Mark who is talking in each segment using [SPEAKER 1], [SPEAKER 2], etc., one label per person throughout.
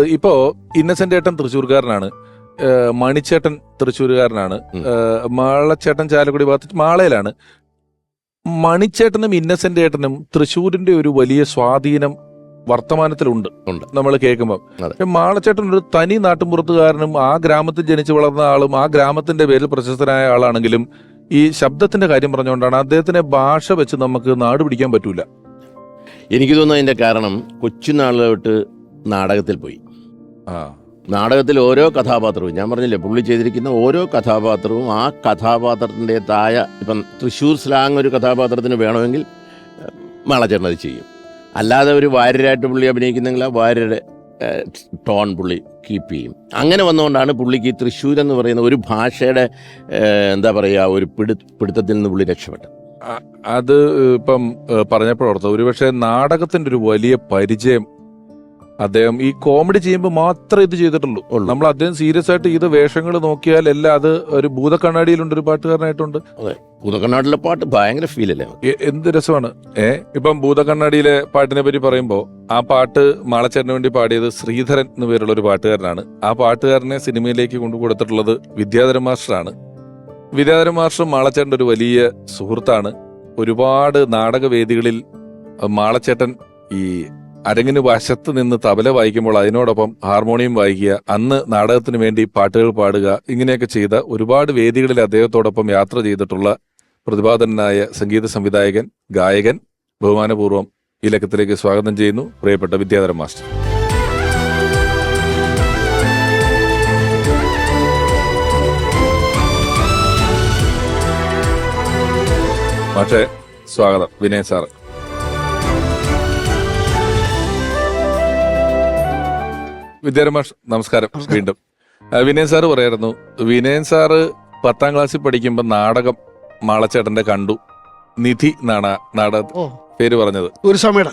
[SPEAKER 1] ഇപ്പോ ഇന്നസെന്റ് ഏട്ടൻ തൃശ്ശൂർക്കാരനാണ്. മണിച്ചേട്ടൻ. ഏഹ് മാളച്ചേട്ടൻ ചാലക്കുടി ഭാഗത്ത് മാളയിലാണ്. മണിച്ചേട്ടനും ഇന്നസെന്റ് ഏട്ടനും തൃശ്ശൂരിന്റെ ഒരു വലിയ സ്വാധീനം വർത്തമാനത്തിലുണ്ട്. നമ്മൾ കേൾക്കുമ്പോൾ മാളച്ചേട്ടൻ ഒരു തനി നാട്ടുമ്പുറത്തുകാരനും ആ ഗ്രാമത്തിൽ ജനിച്ചു വളർന്ന ആളും ആ ഗ്രാമത്തിന്റെ പേരിൽ പ്രശസ്തനായ ആളാണെങ്കിലും ഈ ശബ്ദത്തിന്റെ കാര്യം പറഞ്ഞുകൊണ്ടാണ് അദ്ദേഹത്തിനെ ഭാഷ വെച്ച് നമുക്ക് നാട് പിടിക്കാൻ പറ്റൂല.
[SPEAKER 2] എനിക്ക് തോന്നുന്നു അതിന്റെ കാരണം കൊച്ചുനാളിലോട്ട് നാടകത്തിൽ പോയി. നാടകത്തിൽ ഓരോ കഥാപാത്രവും ഞാൻ പറഞ്ഞില്ലേ പുള്ളി ചെയ്തിരിക്കുന്ന ഓരോ കഥാപാത്രവും ആ കഥാപാത്രത്തിന്റെതായ ഇപ്പം തൃശ്ശൂർ സ്ലാങ് ഒരു കഥാപാത്രത്തിന് വേണമെങ്കിൽ മാളച്ചേട്ടൻ അത് ചെയ്യും. അല്ലാതെ ഒരു വാര്യരായിട്ട് പുള്ളി അഭിനയിക്കുന്നെങ്കിൽ ആ വാര്യരുടെ ടോൺ പുള്ളി കീപ്പ് ചെയ്യും. അങ്ങനെ വന്നുകൊണ്ടാണ് പുള്ളിക്ക് ഈ തൃശ്ശൂർ എന്ന് പറയുന്ന ഒരു ഭാഷയുടെ എന്താ പറയുക ഒരു പിടി പിടുത്തത്തിൽ നിന്ന് പുള്ളി രക്ഷപ്പെട്ടത്.
[SPEAKER 1] അത് ഇപ്പം ഏഹ്, പറഞ്ഞപ്പോഴോർത്ത് ഒരുപക്ഷെ നാടകത്തിന്റെ ഒരു വലിയ പരിചയം അദ്ദേഹം ഈ കോമഡി ചെയ്യുമ്പോൾ മാത്രമേ ഇത് ചെയ്തിട്ടുള്ളൂ. നമ്മൾ അദ്ദേഹം സീരിയസ് ആയിട്ട് ചെയ്ത വേഷങ്ങൾ നോക്കിയാൽ എല്ലാം അത് ഒരു ഭൂതക്കണ്ണാടിയിലുണ്ട് ഒരു പാട്ടുകാരനായിട്ടുണ്ട്.
[SPEAKER 2] ഭൂതക്കണ്ണാടിയിലെ പാട്ട് ഭയങ്കര ഫീൽ
[SPEAKER 1] അല്ലേ? എന്ത് രസമാണ്? ഏ? ഇപ്പം ഭൂതക്കണ്ണാടിയിലെ പാട്ടിനെ പറ്റി പറയുമ്പോൾ ആ പാട്ട് മാളച്ചേട്ടന് വേണ്ടി പാടിയത് ശ്രീധരൻ എന്ന് പേരുള്ള ഒരു പാട്ടുകാരനാണ്. ആ പാട്ടുകാരനെ സിനിമയിലേക്ക് കൊണ്ടുകൊടുത്തിട്ടുള്ളത് വിദ്യാധരൻ മാസ്റ്ററാണ്. വിദ്യാധരൻ മാസ്റ്റർ മാളച്ചേട്ടന്റെ ഒരു വലിയ സുഹൃത്താണ്. ഒരുപാട് നാടകവേദികളിൽ മാളച്ചേട്ടൻ ഈ അരങ്ങിന് വശത്ത് നിന്ന് തബല വായിക്കുമ്പോൾ അതിനോടൊപ്പം ഹാർമോണിയം വായിക്കുക അന്ന് നാടകത്തിന് വേണ്ടി പാട്ടുകൾ പാടുക ഇങ്ങനെയൊക്കെ ചെയ്ത ഒരുപാട് വേദികളിൽ അദ്ദേഹത്തോടൊപ്പം യാത്ര ചെയ്തിട്ടുള്ള പ്രതിപാദനായ സംഗീത സംവിധായകൻ ഗായകൻ ബഹുമാനപൂർവം ഈ ലക്കത്തിലേക്ക് സ്വാഗതം ചെയ്യുന്നു പ്രിയപ്പെട്ട വിദ്യാധരൻ മാസ്റ്റർ. മാഷെ സ്വാഗതം. വിനയ് സാർ വിദ്യാധരൻ മാഷ് നമസ്കാരം. വീണ്ടും. വിനയൻ സാറ് പറയായിരുന്നു വിനയൻ സാറ് പത്താം ക്ലാസ്സിൽ പഠിക്കുമ്പോൾ നാടകം മാളച്ചേട്ടന്റെ കണ്ടു. നിധി എന്നാണ് ആ നാടക പേര് പറഞ്ഞത്.
[SPEAKER 3] ഒരു
[SPEAKER 1] സമയം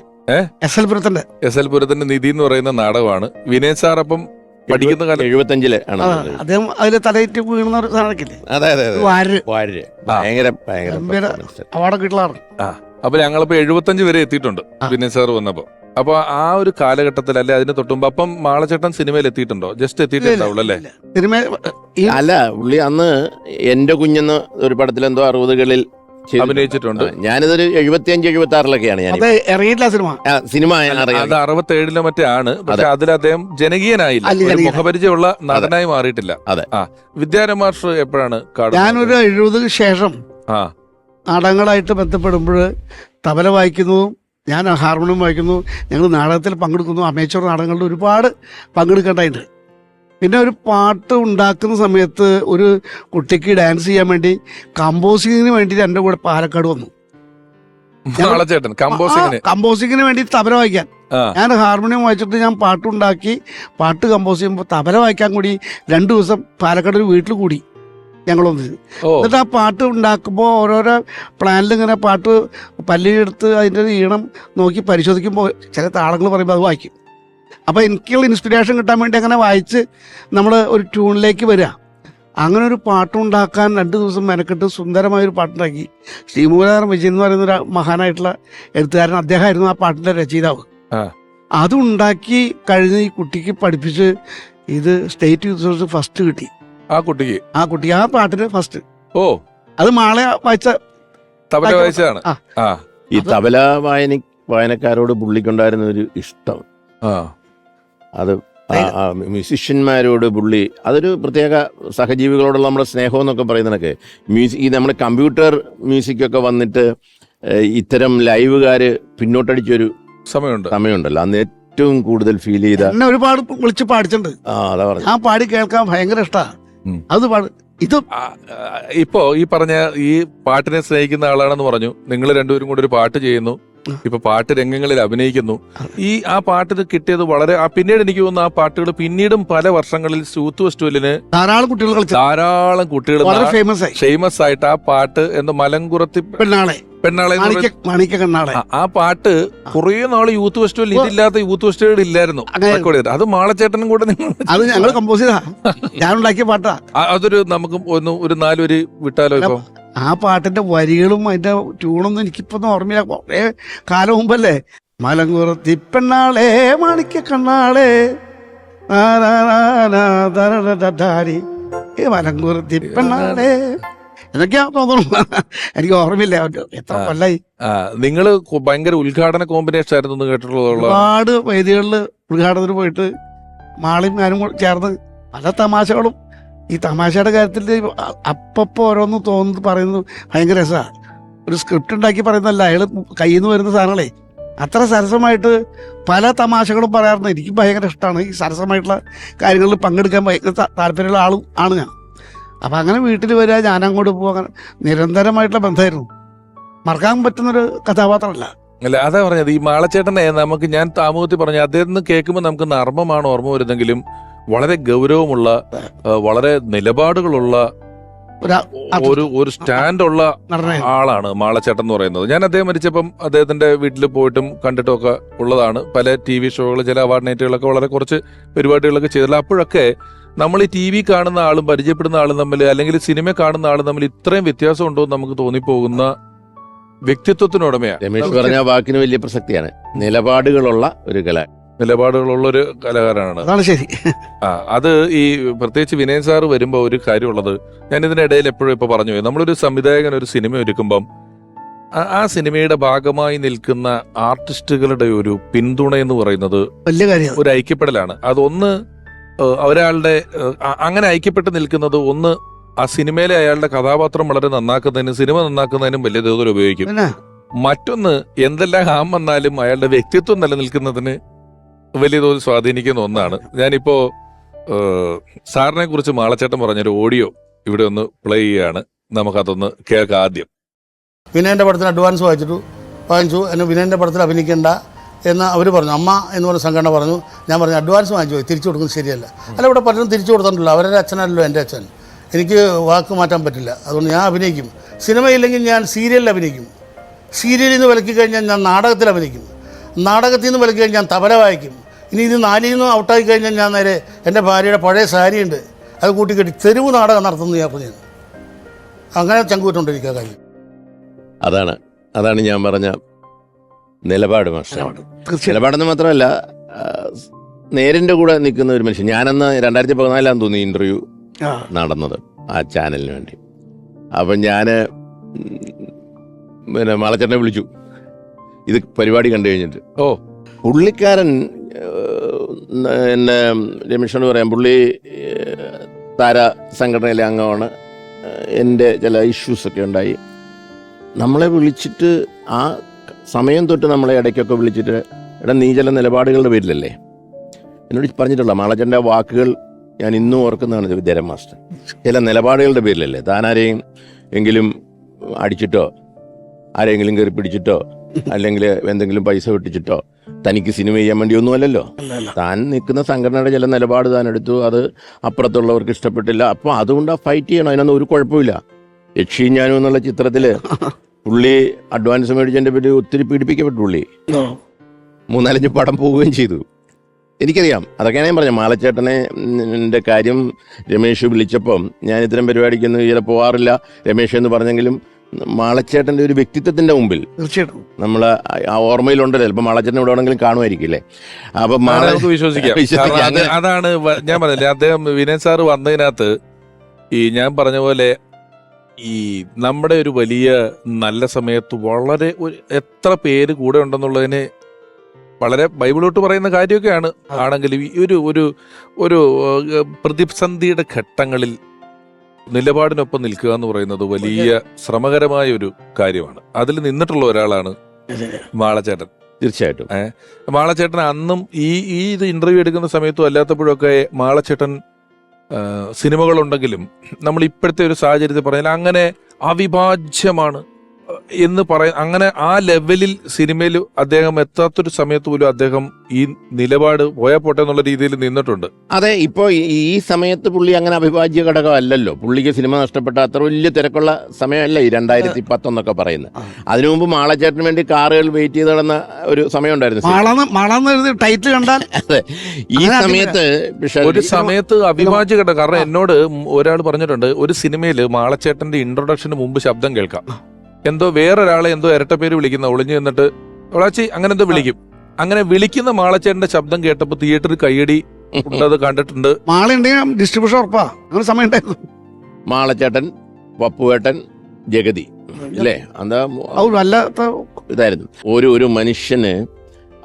[SPEAKER 3] എസ് എൽ പുരത്തിന്റെ.
[SPEAKER 1] എസ് എൽ പുരത്തിന്റെ നിധി എന്ന് പറയുന്ന നാടകമാണ്. വിനയൻ സാർ അപ്പം പഠിക്കുന്ന കാലം
[SPEAKER 2] എഴുപത്തഞ്ചിൽ ആണ്.
[SPEAKER 3] അദ്ദേഹം അതിൽ തലയിട്ട് വീണുന്ന ഒരു
[SPEAKER 2] അതെ അതെ അതെ.
[SPEAKER 3] വാര്
[SPEAKER 2] വാര്യര്. ഭയങ്കര ഭയങ്കര
[SPEAKER 3] ഗംഭീര
[SPEAKER 2] performance.
[SPEAKER 3] അവാർഡ് കിട്ടലാറുണ്ട്
[SPEAKER 1] അപ്പൊ ഞങ്ങളിപ്പോ എഴുപത്തഞ്ച് വരെ എത്തിയിട്ടുണ്ട് വിനയൻ സാർ വന്നപ്പോ. അപ്പൊ ആ ഒരു കാലഘട്ടത്തിൽ അല്ലെ അതിന് തൊട്ടുമ്പോ അപ്പം മാളച്ചേട്ടൻ സിനിമയിൽ എത്തിയിട്ടുണ്ടോ? ജസ്റ്റ് എത്തിയിട്ടുണ്ടാവുള്ളൂ അല്ലേ?
[SPEAKER 3] സിനിമ ഈ
[SPEAKER 2] അല്ല പുള്ളി അന്ന് എന്റെ കുഞ്ഞെന്ന് ഒരു പടത്തിൽ എന്തോ അറുപതുകളിൽ ചെയ്തിട്ടുണ്ട്.
[SPEAKER 1] അഭിനയിച്ചിട്ടുണ്ട്.
[SPEAKER 2] ആ, ഞാനിതൊരു എഴുപത്തിയഞ്ച് എഴുപത്തി ആറിലൊക്കെയാണ് ഞാൻ
[SPEAKER 3] അത് സിനിമ.
[SPEAKER 2] ആ, സിനിമ ഞാൻ അറിയാം.
[SPEAKER 1] അത് അറുപത്തേഴിലോ മറ്റേ ആണ്. പക്ഷെ അതിൽ അദ്ദേഹം ജനകീയനായില്ല.
[SPEAKER 3] അല്ല,
[SPEAKER 1] ഒരു
[SPEAKER 3] ജനകീയനായി.
[SPEAKER 1] മുഖപരിചയമുള്ള നടനായി മാറിയിട്ടില്ല.
[SPEAKER 2] അതെ.
[SPEAKER 1] ആ വിദ്യാരം മാസ്റ്റർ എപ്പോഴാണ് കാണുന്നത്?
[SPEAKER 3] ഞാനൊരു എഴുപതിന് ശേഷം
[SPEAKER 1] ആ.
[SPEAKER 3] നാടകങ്ങളായിട്ട് ബന്ധപ്പെടുമ്പോൾ തബല വായിക്കുന്നതും ഞാൻ ഹാർമോണിയം വായിക്കുന്നു ഞങ്ങൾ നാടകത്തിൽ പങ്കെടുക്കുന്നു അമേച്ചർ നാടകങ്ങളിൽ ഒരുപാട് പങ്കെടുക്കേണ്ടതായിട്ടുണ്ട് പിന്നെ ഒരു പാട്ട് ഉണ്ടാക്കുന്ന സമയത്ത് ഒരു കുട്ടിക്ക് ഡാൻസ് ചെയ്യാൻ വേണ്ടി കമ്പോസിങ്ങിന് വേണ്ടിയിട്ട് എന്റെ കൂടെ പാലക്കാട് വന്നു.
[SPEAKER 1] കമ്പോസിങ്ങിന്.
[SPEAKER 3] വേണ്ടി തബല വായിക്കാൻ. ഞാൻ ഹാർമോണിയം വായിച്ചിട്ട് ഞാൻ പാട്ടുണ്ടാക്കി പാട്ട് കമ്പോസ് ചെയ്യുമ്പോൾ തബല വായിക്കാൻ കൂടി രണ്ടു ദിവസം പാലക്കാട് ഒരു വീട്ടിൽ കൂടി. ഞങ്ങളൊന്ന്. എന്നിട്ട് ആ പാട്ട് ഉണ്ടാക്കുമ്പോൾ ഓരോരോ പ്ലാനിൽ ഇങ്ങനെ പാട്ട് പല്ലിയെടുത്ത് അതിന്റെ ഈണം നോക്കി പരിശോധിക്കുമ്പോൾ ചില താളങ്ങൾ പറയുമ്പോൾ അത് വായിക്കും. അപ്പോൾ എനിക്കുള്ള ഇൻസ്പിറേഷൻ കിട്ടാൻ വേണ്ടി അങ്ങനെ വായിച്ച് നമ്മൾ ഒരു ട്യൂണിലേക്ക് വരിക അങ്ങനെ ഒരു പാട്ടുണ്ടാക്കാൻ രണ്ട് ദിവസം മെനക്കെട്ട് സുന്ദരമായ ഒരു പാട്ടുണ്ടാക്കി ശ്രീമൂലധരൻ വിജയൻ എന്ന് പറയുന്ന ഒരു മഹാനായിട്ടുള്ള എഴുത്തുകാരൻ അദ്ദേഹമായിരുന്നു ആ പാട്ടിന്റെ രചയിതാവ്. അതുണ്ടാക്കി കഴിഞ്ഞ് ഈ കുട്ടിക്ക് പഠിപ്പിച്ച് ഇത് സ്റ്റേറ്റ് യൂത്ത് ഫസ്റ്റ് കിട്ടി.
[SPEAKER 1] ആ കുട്ടിക്ക്?
[SPEAKER 3] ആ കുട്ടി ആ പാട്ടിന് ഫസ്റ്റ്
[SPEAKER 1] ഓ.
[SPEAKER 3] അത് മാളെ വായിച്ച
[SPEAKER 1] തബല വായിച്ചതാണ്?
[SPEAKER 3] ആ.
[SPEAKER 1] ആ.
[SPEAKER 2] ഈ തബല വായന വായനക്കാരോട് പുള്ളിക്കുണ്ടായിരുന്ന ഒരു ഇഷ്ടം.
[SPEAKER 1] ആ.
[SPEAKER 2] അത് ആ- ആ മ്യൂസിഷ്യന്മാരോട് പുള്ളി അതൊരു പ്രത്യേക സഹജീവികളോടുള്ള നമ്മുടെ സ്നേഹം എന്നൊക്കെ പറയുന്നതൊക്കെ മ്യൂസിക് ഈ നമ്മുടെ കമ്പ്യൂട്ടർ മ്യൂസിക്കൊക്കെ വന്നിട്ട് ഏഹ്, ഇത്തരം ലൈവുകാര് പിന്നോട്ടടിച്ചൊരു
[SPEAKER 1] സമയമുണ്ട്.
[SPEAKER 2] സമയമുണ്ടല്ലോ. അന്ന് ഏറ്റവും കൂടുതൽ ഫീൽ ചെയ്ത
[SPEAKER 3] എന്നെ ഒരുപാട് വിളിച്ച് പാടിച്ചിട്ടുണ്ട്.
[SPEAKER 2] ആ അതാ പറഞ്ഞു
[SPEAKER 3] ആ പാടി കേൾക്കാൻ ഭയങ്കര ഇഷ്ടമാണ്. അത് ഇത്
[SPEAKER 1] ഇപ്പോ ഈ പറഞ്ഞ ഈ പാട്ടിനെ സ്നേഹിക്കുന്ന ആളാണെന്ന് പറഞ്ഞു. നിങ്ങൾ രണ്ടുപേരും കൂടെ ഒരു പാട്ട് ചെയ്യുന്നു. ഇപ്പൊ പാട്ട് രംഗങ്ങളിൽ അഭിനയിക്കുന്നു. ഈ ആ പാട്ട് കിട്ടിയത് വളരെ ആ പിന്നീട് എനിക്ക് തോന്നുന്നു ആ പാട്ടുകൾ പിന്നീടും പല വർഷങ്ങളിൽ സൂത്ത് ഫെസ്റ്റിവലിന്
[SPEAKER 3] ധാരാളം കുട്ടികൾ കളിച്ച.
[SPEAKER 1] ധാരാളം കുട്ടികൾ
[SPEAKER 3] വളരെ ഫേമസ് ആയി.
[SPEAKER 1] ഫേമസ് ആയിട്ട് ആ പാട്ട് എന്ന് മലങ്കുറത്തി
[SPEAKER 3] പെണ്ണാളെ.
[SPEAKER 1] പെണ്ണാളെ എന്ന്
[SPEAKER 3] മാണിക്യ മാണിക്യ കണ്ണാളെ.
[SPEAKER 1] ആ- ആ പാട്ട് കുറേ നാൾ യൂത്ത് ഫെസ്റ്റിവൽ ഇതില്ലാത്ത യൂത്ത് ഫെസ്റ്റിവൽ ഇല്ലായിരുന്നു.
[SPEAKER 3] അങ്ങനെ-
[SPEAKER 1] റെക്കോർഡ് ചെയ്തിട്ട് അത് മാളച്ചേട്ടനും കൂടെ നിങ്ങൾ
[SPEAKER 3] അത് ഞങ്ങൾ കമ്പോസ് ചെയ്താ ഞാൻ ഉണ്ടാക്കിയ പാട്ടാ.
[SPEAKER 1] ആ- അതൊരു നമുക്ക് ഒന്ന് ഒരു നാലൊരു വിട്ടാലോ ഇപ്പൊ?
[SPEAKER 3] ആ പാട്ടിന്റെ വരികളും അതിന്റെ ട്യൂണൊന്നും എനിക്കിപ്പൊന്നും ഓർമ്മയില്ല. കുറേ കാലം മുമ്പല്ലേ? മലങ്കുറത്തി പെണ്ണാളെ കണ്ണാളേ. മലങ്കുറുത്തി പെണ്ണാടേ എന്നൊക്കെയാ തോന്നുന്നു. എനിക്ക് ഓർമ്മയില്ല. എത്ര കൊല്ലായി.
[SPEAKER 1] നിങ്ങൾ ഭയങ്കര ഉദ്ഘാടന കോമ്പിനേഷൻ ആയിരുന്നു കേട്ടിട്ടുള്ള
[SPEAKER 3] ഒരുപാട് വേദികളിൽ ഉദ്ഘാടനത്തിന് പോയിട്ട് മാളിയും ഞാനും ചേർന്ന് പല തമാശകളും ഈ തമാശയുടെ കാര്യത്തിൽ അപ്പപ്പോൾ ഓരോന്ന് തോന്നുന്നത് പറയുന്നത് ഭയങ്കര രസമാണ് ഒരു സ്ക്രിപ്റ്റ് ഉണ്ടാക്കി പറയുന്നതല്ല അയാൾ കയ്യിൽ നിന്ന് വരുന്ന സാധനങ്ങളെ. അത്ര സരസമായിട്ട് പല തമാശകളും പറയാറുണ്ട്. എനിക്ക് ഭയങ്കര ഇഷ്ടമാണ് ഈ സരസമായിട്ടുള്ള കാര്യങ്ങളിൽ പങ്കെടുക്കാൻ ഭയങ്കര താല്പര്യമുള്ള ആളും ആണ് ഞാൻ. അപ്പം അങ്ങനെ വീട്ടിൽ വരിക ഞാൻ അങ്ങോട്ട് പോകുക അങ്ങനെ നിരന്തരമായിട്ടുള്ള ബന്ധമായിരുന്നു. മറക്കാൻ പറ്റുന്നൊരു കഥാപാത്രമല്ല.
[SPEAKER 1] അല്ല അതാ പറഞ്ഞത്. ഈ മാളച്ചേട്ടനെ നമുക്ക് ഞാൻ താമൂഹത്തിൽ പറഞ്ഞു അദ്ദേഹത്തിന് കേൾക്കുമ്പോൾ നമുക്ക് നർമ്മമാണ് ഓർമ്മ വരുന്നെങ്കിലും വളരെ ഗൗരവമുള്ള വളരെ നിലപാടുകളുള്ള
[SPEAKER 3] ഒരു-
[SPEAKER 1] ഒരു സ്റ്റാൻഡ് സ്റ്റാൻഡുള്ള ആളാണ് മാളച്ചേട്ടൻ എന്ന് പറയുന്നത്. ഞാൻ അദ്ദേഹം മരിച്ചപ്പം അദ്ദേഹത്തിന്റെ വീട്ടിൽ പോയിട്ടും കണ്ടിട്ടും ഒക്കെ ഉള്ളതാണ്. പല ടി വി ഷോകൾ ചില അവാർഡ് നൈറ്റുകളൊക്കെ വളരെ കുറച്ച് പരിപാടികളൊക്കെ ചെയ്തില്ല അപ്പോഴൊക്കെ നമ്മൾ ഈ ടി വി കാണുന്ന ആളും പരിചയപ്പെടുന്ന ആളും തമ്മിൽ അല്ലെങ്കിൽ സിനിമ കാണുന്ന ആളും തമ്മിൽ ഇത്രയും വ്യത്യാസം ഉണ്ടോ എന്ന് നമുക്ക് തോന്നിപ്പോകുന്ന വ്യക്തിത്വത്തിനുടമയാണ്.
[SPEAKER 2] രമേശ് പറഞ്ഞ വാക്കിന് വലിയ പ്രസക്തിയാണ്. നിലപാടുകളുള്ള ഒരു കല
[SPEAKER 1] നിലപാടുകളുള്ള ഒരു കലാകാരനാണ്.
[SPEAKER 3] അതാണ് ശരി.
[SPEAKER 1] ആ അത് ഈ പ്രത്യേകിച്ച് വിനയൻ സാറ് വരുമ്പോൾ ഒരു കാര്യമുള്ളത് ഞാൻ ഇതിനിടയിൽ എപ്പോഴും ഇപ്പൊ പറഞ്ഞു പോയി. നമ്മളൊരു സംവിധായകൻ ഒരു സിനിമ ഒരുക്കുമ്പം ആ- സിനിമയുടെ ഭാഗമായി നിൽക്കുന്ന ആർട്ടിസ്റ്റുകളുടെ ഒരു പിന്തുണ എന്ന് പറയുന്നത്
[SPEAKER 3] വലിയ കാര്യം
[SPEAKER 1] ഒരു ഐക്യപ്പെടലാണ്. അതൊന്ന് ഒരാളുടെ അങ്ങനെ ഐക്യപ്പെട്ട് നിൽക്കുന്നത് ഒന്ന് ആ സിനിമയിലെ അയാളുടെ കഥാപാത്രം വളരെ നന്നാക്കുന്നതിനും സിനിമ നന്നാക്കുന്നതിനും വലിയ തോതിൽ ഉപയോഗിക്കും. മറ്റൊന്ന് എന്തെല്ലാം ഹാം വന്നാലും അയാളുടെ വ്യക്തിത്വം നിലനിൽക്കുന്നതിന് വലിയ തോതിൽ സ്വാധീനിക്കുന്ന ഒന്നാണ്. ഞാനിപ്പോ സാറിനെ കുറിച്ച് മാളച്ചേട്ടൻ പറഞ്ഞൊരു ഓഡിയോ ഇവിടെ ഒന്ന് പ്ലേ ചെയ്യാണ്. നമുക്കതൊന്ന് കേൾക്കാം ആദ്യം.
[SPEAKER 4] വിനയന്റെ പടത്തിന് അഡ്വാൻസ് വാങ്ങിച്ചിട്ടു വാങ്ങിച്ചു. എന്നെ വിനയന്റെ പടത്തിൽ അഭിനയിക്കേണ്ട എന്ന് അവർ പറഞ്ഞു. അമ്മ എന്ന് പറഞ്ഞ സംഘടന പറഞ്ഞു. ഞാൻ പറഞ്ഞു അഡ്വാൻസ് വാങ്ങിച്ചു പോയി. തിരിച്ചു കൊടുക്കുന്നത് ശരിയല്ല. അല്ല ഇവിടെ പലരും തിരിച്ചു കൊടുത്തിട്ടുണ്ടല്ലോ. അവരുടെ അച്ഛനല്ലോ എന്റെ അച്ഛൻ. എനിക്ക് വാക്ക് മാറ്റാൻ പറ്റില്ല. അതുകൊണ്ട് ഞാൻ അഭിനയിക്കും. സിനിമയില്ലെങ്കിൽ ഞാൻ സീരിയലിൽ അഭിനയിക്കും. സീരിയലിൽ നിന്ന് വിലക്കി കഴിഞ്ഞാൽ ഞാൻ നാടകത്തിൽ അഭിനയിക്കും. നാടകത്തിൽ നിന്ന് കഴിഞ്ഞാൽ ഞാൻ തബല വായിക്കും. ഇനി ഇത് നാലിൽ നിന്ന് ഔട്ടായി കഴിഞ്ഞാൽ ഞാൻ നേരെ എന്റെ ഭാര്യയുടെ പഴയ സാരിയുണ്ട് അത് കൂട്ടിക്കെട്ടി തെരുവ് നാടകം നടത്തുന്നു ഞാൻ പറഞ്ഞു അങ്ങനെ ചങ്കൂറ്റുകൊണ്ടിരിക്കുക കാര്യം.
[SPEAKER 2] അതാണ് അതാണ് ഞാൻ പറഞ്ഞ നിലപാട്
[SPEAKER 3] മനുഷ്യ
[SPEAKER 2] നിലപാടെന്ന് മാത്രമല്ല നേരിന്റെ കൂടെ നിൽക്കുന്ന ഒരു മനുഷ്യൻ. ഞാനന്ന് രണ്ടായിരത്തി പതിനാലാന്ന് തോന്നി ഇന്റർവ്യൂ നടന്നത് ആ ചാനലിന് വേണ്ടി. അപ്പം ഞാൻ പിന്നെ മാളച്ചേട്ടനെ വിളിച്ചു. ഇത് പരിപാടി കണ്ടു കഴിഞ്ഞിട്ട്.
[SPEAKER 1] ഓ.
[SPEAKER 2] പുള്ളിക്കാരൻ എന്നെ എന്ന് പറയാം പുള്ളി താര സംഘടനയിലെ അംഗമാണ്. എന്റെ ചില ഇഷ്യൂസൊക്കെ ഉണ്ടായി. നമ്മളെ വിളിച്ചിട്ട് ആ സമയം തൊട്ട് നമ്മളെ ഇടയ്ക്കൊക്കെ വിളിച്ചിട്ട് എടാ നീ ചില നിലപാടുകളുടെ പേരിലല്ലേ? എന്നോട് പറഞ്ഞിട്ടുള്ള മാളജന്റെ വാക്കുകൾ ഞാൻ ഇന്നും ഓർക്കുന്നതാണ് വിദ്യാരം മാസ്റ്റർ. ചില നിലപാടുകളുടെ പേരിലല്ലേ? താനാരെയും എങ്കിലും അടിച്ചിട്ടോ ആരെങ്കിലും കയറി പിടിച്ചിട്ടോ അല്ലെങ്കിൽ എന്തെങ്കിലും പൈസ വെട്ടിച്ചിട്ടോ? തനിക്ക് സിനിമ ചെയ്യാൻ വേണ്ടിയൊന്നും അല്ലല്ലോ.
[SPEAKER 3] അല്ല, അല്ല.
[SPEAKER 2] താൻ നിൽക്കുന്ന സംഘടനയുടെ ചില നിലപാട് താൻ എടുത്തു. അത് അപ്പുറത്തുള്ളവർക്ക് ഇഷ്ടപ്പെട്ടില്ല. അപ്പോൾ അതുകൊണ്ട് ആ ഫൈറ്റ് ചെയ്യണം. അതിനൊന്നും ഒരു കുഴപ്പമില്ല. യക്ഷി ഞാനും എന്നുള്ള ചിത്രത്തിൽ പുള്ളി അഡ്വാൻസ് മേടിച്ചതിന്റെ പേര് ഒത്തിരി പീഡിപ്പിക്കപ്പെട്ടു പുള്ളി. മൂന്നാലഞ്ച് പടം പോവുകയും ചെയ്തു. എനിക്കറിയാം. അതൊക്കെയാണ് ഞാൻ പറഞ്ഞത്. മാലച്ചേട്ടനെ എന്റെ കാര്യം രമേഷ് വിളിച്ചപ്പം ഞാൻ ഇത്തരം പരിപാടിക്കൊന്നും ഇതിലെ പോവാറില്ല. രമേഷ് എന്ന് പറഞ്ഞെങ്കിലും മാളച്ചേട്ടന്റെ ഒരു വ്യക്തിത്വത്തിന്റെ മുമ്പിൽ
[SPEAKER 3] തീർച്ചയായിട്ടും.
[SPEAKER 2] നമ്മൾ ആ ഓർമ്മയിലുണ്ടല്ലോ ചിലപ്പോൾ മാളച്ചേട്ടൻ ഇവിടെ വേണമെങ്കിലും കാണുമായിരിക്കും അല്ലേ? അപ്പം
[SPEAKER 1] നമുക്ക് വിശ്വസിക്കാം. അതാണ് ഞാൻ പറഞ്ഞില്ലേ അദ്ദേഹം വിനയ് സാറ് വന്നതിനകത്ത് ഈ ഞാൻ പറഞ്ഞ പോലെ ഈ നമ്മുടെ ഒരു വലിയ നല്ല സമയത്ത് വളരെ ഒരു എത്ര പേര് കൂടെ ഉണ്ടെന്നുള്ളതിന് വളരെ ബൈബിളോട്ട് പറയുന്ന കാര്യമൊക്കെയാണ്. ആണെങ്കിലും ഈ ഒരു ഒരു ഒരു പ്രതിസന്ധിയുടെ ഘട്ടങ്ങളിൽ നിലപാടിനൊപ്പം നിൽക്കുക എന്ന് പറയുന്നത് വലിയ ശ്രമകരമായ ഒരു കാര്യമാണ്. അതിൽ നിന്നിട്ടുള്ള ഒരാളാണ് മാളചേട്ടൻ
[SPEAKER 2] തീർച്ചയായിട്ടും.
[SPEAKER 1] മാളചേട്ടൻ അന്നും ഈ ഈ ഇത് ഇന്റർവ്യൂ എടുക്കുന്ന സമയത്തും അല്ലാത്തപ്പോഴൊക്കെ മാളച്ചേട്ടൻ ആ, സിനിമകളുണ്ടെങ്കിലും നമ്മൾ ഇപ്പോഴത്തെ ഒരു സാഹചര്യത്തിൽ പറഞ്ഞാൽ അങ്ങനെ അവിഭാജ്യമാണ് എന്ന് പറയ അങ്ങനെ ആ ലെവലിൽ സിനിമയിൽ അദ്ദേഹം എത്താത്തൊരു സമയത്ത് പോലും അദ്ദേഹം ഈ നിലപാട് പോയാ പോട്ടെ എന്നുള്ള രീതിയിൽ നിന്നിട്ടുണ്ട്.
[SPEAKER 2] അതെ ഇപ്പോൾ ഈ സമയത്ത് പുള്ളി അങ്ങനെ അവിഭാജ്യ ഘടകം അല്ലല്ലോ പുള്ളിക്ക് സിനിമ നഷ്ടപ്പെട്ട അത്ര വലിയ തിരക്കുള്ള സമയമല്ല ഈ രണ്ടായിരത്തി പത്തൊന്നൊക്കെ പറയുന്നത്. അതിനു മുമ്പ് മാളച്ചേട്ടന് വേണ്ടി കാറുകൾ വെയിറ്റ് ചെയ്ത് നടന്ന ഒരു
[SPEAKER 3] സമയമുണ്ടായിരുന്നു ടൈറ്റിൽ കണ്ടാൽ
[SPEAKER 2] അതെ ഈ സമയത്ത്
[SPEAKER 1] ഒരു സമയത്ത് അവിഭാജ്യ ഘടകം കാരണം എന്നോട് ഒരാൾ പറഞ്ഞിട്ടുണ്ട് ഒരു സിനിമയിൽ മാളച്ചേട്ടന്റെ ഇൻട്രൊഡക്ഷന് മുമ്പ് ശബ്ദം കേൾക്കാം. എന്തോ വേറൊരാളെ എന്തോ ഇരട്ട പേര് വിളിക്കുന്ന ഒളിഞ്ഞു നിന്നിട്ട് ഒളാച്ചി അങ്ങനെ എന്തോ വിളിക്കും. അങ്ങനെ വിളിക്കുന്ന മാളച്ചേട്ടന്റെ ശബ്ദം കേട്ടപ്പോ തിയേറ്ററിൽ കൈയടി ഉണ്ടത് കണ്ടിട്ടുണ്ട്.
[SPEAKER 3] മാളുണ്ടെങ്കിൽ ഡിസ്ട്രിബ്യൂഷൻ ഉറപ്പാ. അങ്ങനെ സമയം ഉണ്ടായിരുന്നു.
[SPEAKER 2] മാളച്ചേട്ടൻ പപ്പുവേട്ടൻ ജഗതി. അല്ലേ? എന്താ
[SPEAKER 3] അത് വല്ലാത്ത
[SPEAKER 2] ഇതായിരുന്നു. ഒരു ഒരു മനുഷ്യന്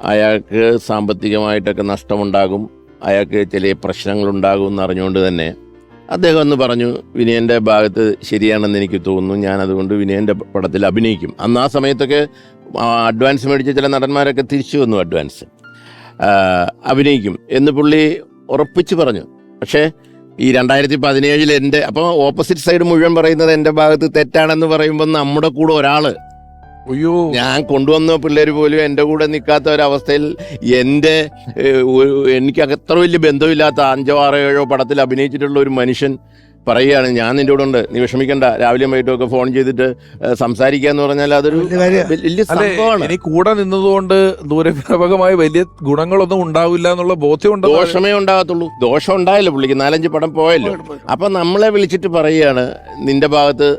[SPEAKER 2] അയാൾക്ക് സാമ്പത്തികമായിട്ടൊക്കെ നഷ്ടമുണ്ടാകും അയാൾക്ക് ചില പ്രശ്നങ്ങളുണ്ടാകും എന്ന് അറിഞ്ഞുകൊണ്ട് തന്നെ അദ്ദേഹം ഒന്ന് പറഞ്ഞു വിനയന്റെ ഭാഗത്ത് ശരിയാണെന്ന് എനിക്ക് തോന്നുന്നു. ഞാൻ അതുകൊണ്ട് വിനയന്റെ പടത്തിൽ അഭിനയിക്കും. അന്ന് ആ സമയത്തൊക്കെ അഡ്വാൻസ് മേടിച്ച ചില നടന്മാരൊക്കെ തിരിച്ചു വന്നു അഡ്വാൻസ്. അഭിനയിക്കും. എന്ന് പുള്ളി ഉറപ്പിച്ച് പറഞ്ഞു. പക്ഷേ ഈ രണ്ടായിരത്തി പതിനേഴിൽ എന്റെ അപ്പോൾ ഓപ്പോസിറ്റ് സൈഡ് മുഴുവൻ പറയുന്നത് എന്റെ ഭാഗത്ത് തെറ്റാണെന്ന് പറയുമ്പോൾ നമ്മുടെ കൂടെ ഒരാൾ
[SPEAKER 1] അയ്യോ.
[SPEAKER 2] ഞാൻ കൊണ്ടുവന്ന പിള്ളേർ പോലും എന്റെ കൂടെ നിൽക്കാത്ത ഒരവസ്ഥയിൽ എന്റെ എനിക്ക് അത്ര വലിയ ബന്ധമില്ലാത്ത അഞ്ചോ ആറോ ഏഴോ പടത്തിൽ അഭിനയിച്ചിട്ടുള്ള ഒരു മനുഷ്യൻ പറയുകയാണ് ഞാൻ നിന്റെ കൂടെ ഉണ്ട് നീ വിഷമിക്കണ്ട രാവിലെയും വൈകിട്ടും ഒക്കെ ഫോൺ ചെയ്തിട്ട് സംസാരിക്കുക എന്ന് പറഞ്ഞാൽ അതൊരു
[SPEAKER 3] വലിയ
[SPEAKER 2] സംഭവമാണ്.
[SPEAKER 1] ഇനി കൂടെ നിന്നതുകൊണ്ട് ദൂരവ്യാപകമായ വലിയ ഗുണങ്ങളൊന്നും ഉണ്ടാവില്ല എന്നുള്ള ബോധ്യം
[SPEAKER 2] ദോഷമേ ഉണ്ടാകത്തുള്ളൂ. ദോഷം ഉണ്ടായല്ലോ പുള്ളിക്ക് നാലഞ്ച് പടം പോയല്ലോ. അപ്പൊ നമ്മളെ വിളിച്ചിട്ട് പറയുകയാണ് നിന്റെ ഭാഗത്ത്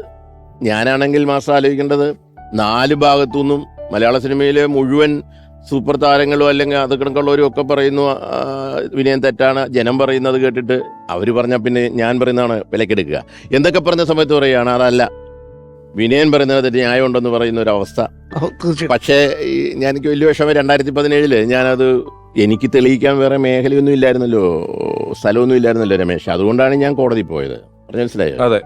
[SPEAKER 2] ഞാനാണെങ്കിൽ മാസ്റ്റർ ആലോചിക്കേണ്ടത് നാല് ഭാഗത്തു നിന്നും മലയാള സിനിമയിലെ മുഴുവൻ സൂപ്പർ താരങ്ങളും അല്ലെങ്കിൽ അത് കണക്കുള്ളവരും ഒക്കെ പറയുന്നു വിനയം തെറ്റാണ് ജനം പറയുന്നത് കേട്ടിട്ട് അവർ പറഞ്ഞാൽ പിന്നെ ഞാൻ പറയുന്നതാണ് വിലക്കെടുക്കുക. എന്തൊക്കെ പറഞ്ഞ സമയത്ത് പറയുകയാണ്? അതല്ല. വിനയൻ പറയുന്നത് തെറ്റ് ന്യായമുണ്ടെന്ന് പറയുന്ന ഒരു അവസ്ഥ. പക്ഷേ ഈ ഞാൻ എനിക്ക് വലിയ വിഷമം രണ്ടായിരത്തി പതിനേഴിൽ ഞാനത് എനിക്ക് തെളിയിക്കാൻ വേറെ മേഖലയൊന്നും ഇല്ലായിരുന്നല്ലോ. സ്ഥലമൊന്നും ഇല്ലായിരുന്നല്ലോ രമേശ്. അതുകൊണ്ടാണ് ഞാൻ കോടതി പോയത്. പറഞ്ഞു മനസ്സിലായോ?
[SPEAKER 1] അതെ.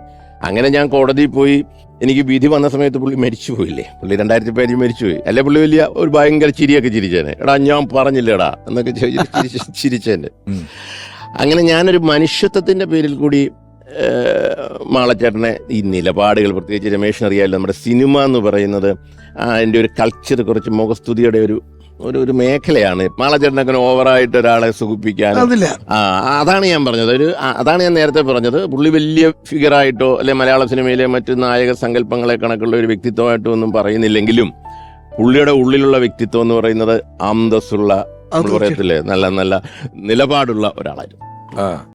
[SPEAKER 2] അങ്ങനെ ഞാൻ കോടതിയിൽ പോയി. എനിക്ക് വിധി വന്ന സമയത്ത് പുള്ളി മരിച്ചു പോയില്ലേ പുള്ളി രണ്ടായിരത്തി പതിനഞ്ച് മരിച്ചുപോയി. അല്ലെ പുള്ളി വലിയ ഒരു ഭയങ്കര ചിരിയൊക്കെ ചിരിച്ചേനെ. എടാ ഞാൻ പറഞ്ഞില്ലേടാ എന്നൊക്കെ ചിരിച്ചേനെ. അങ്ങനെ ഞാനൊരു മനുഷ്യത്വത്തിന്റെ പേരിൽ കൂടി മാളച്ചേട്ടനെ ഈ നിലപാടുകൾ പ്രത്യേകിച്ച് രമേഷിനറിയാമല്ലോ നമ്മുടെ സിനിമ എന്ന് പറയുന്നത് അതിന്റെ ഒരു കൾച്ചർ കുറച്ച് മുഖസ്തുതിയുടെ ഒരു ഒരു ഒരു മേഖലയാണ്. അങ്ങനെ ഓവറായിട്ട് ഒരാളെ സുഖിപ്പിക്കാൻ ആ അതാണ് ഞാൻ പറഞ്ഞത്. ഒരു അതാണ് ഞാൻ നേരത്തെ പറഞ്ഞത്. പുള്ളി വലിയ ഫിഗറായിട്ടോ അല്ലെ മലയാള സിനിമയിലെ മറ്റു നായക സങ്കല്പങ്ങളെ കണക്കുള്ള ഒരു വ്യക്തിത്വമായിട്ടോ ഒന്നും പറയുന്നില്ലെങ്കിലും പുള്ളിയുടെ ഉള്ളിലുള്ള വ്യക്തിത്വം എന്ന് പറയുന്നത് അന്തസ്സുള്ള പറയത്തില്ലേ നല്ല നല്ല നിലപാടുള്ള ഒരാളായിരുന്നു.
[SPEAKER 1] ആ.